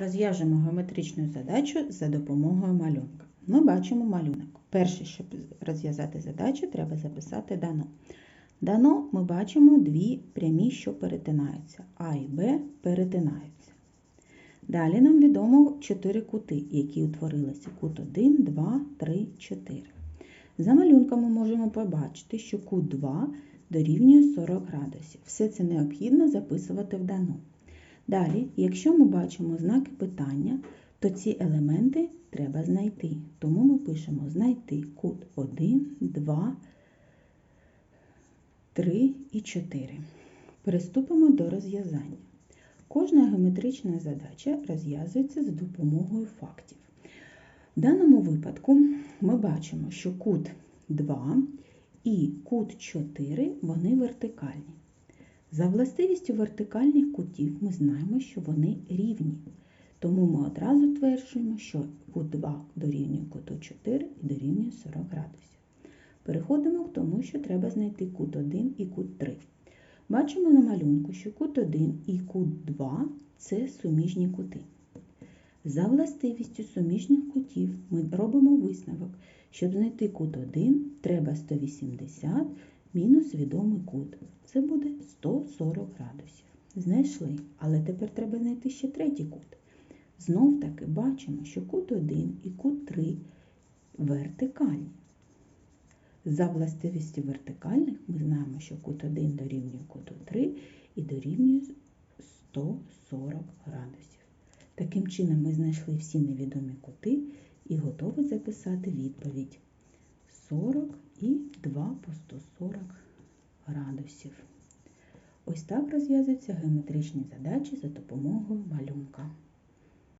Розв'яжемо геометричну задачу за допомогою малюнка. Ми бачимо малюнок. Перше, щоб розв'язати задачу, треба записати дано. Дано ми бачимо дві прямі, що перетинаються. А і Б перетинаються. Далі нам відомо чотири кути, які утворилися. Кут 1, 2, 3, 4. За малюнком ми можемо побачити, що кут 2 дорівнює 40 градусів. Все це необхідно записувати в дано. Далі, якщо ми бачимо знаки питання, то ці елементи треба знайти. Тому ми пишемо знайти кут 1, 2, 3 і 4. Приступимо до розв'язання. Кожна геометрична задача розв'язується за допомогою фактів. В даному випадку ми бачимо, що кут 2 і кут 4 вони вертикальні. За властивістю вертикальних кутів ми знаємо, що вони рівні. Тому ми одразу тверджуємо, що кут 2 дорівнює куту 4 і дорівнює 40 градусів. Переходимо к тому, що треба знайти кут 1 і кут 3. Бачимо на малюнку, що кут 1 і кут 2 це суміжні кути. За властивістю суміжних кутів ми робимо висновок. Щоб знайти кут 1, треба 180 мінус відомий кут. Це буде 140 градусів. Знайшли, але тепер треба знайти ще третій кут. Знов таки бачимо, що кут 1 і кут 3 вертикальні. За властивістю вертикальних ми знаємо, що кут 1 дорівнює куту 3 і дорівнює 140 градусів. Таким чином ми знайшли всі невідомі кути і готові записати відповідь 40 і 2 по 140 градусів. Ось так розв'язуються геометричні задачі за допомогою малюнка.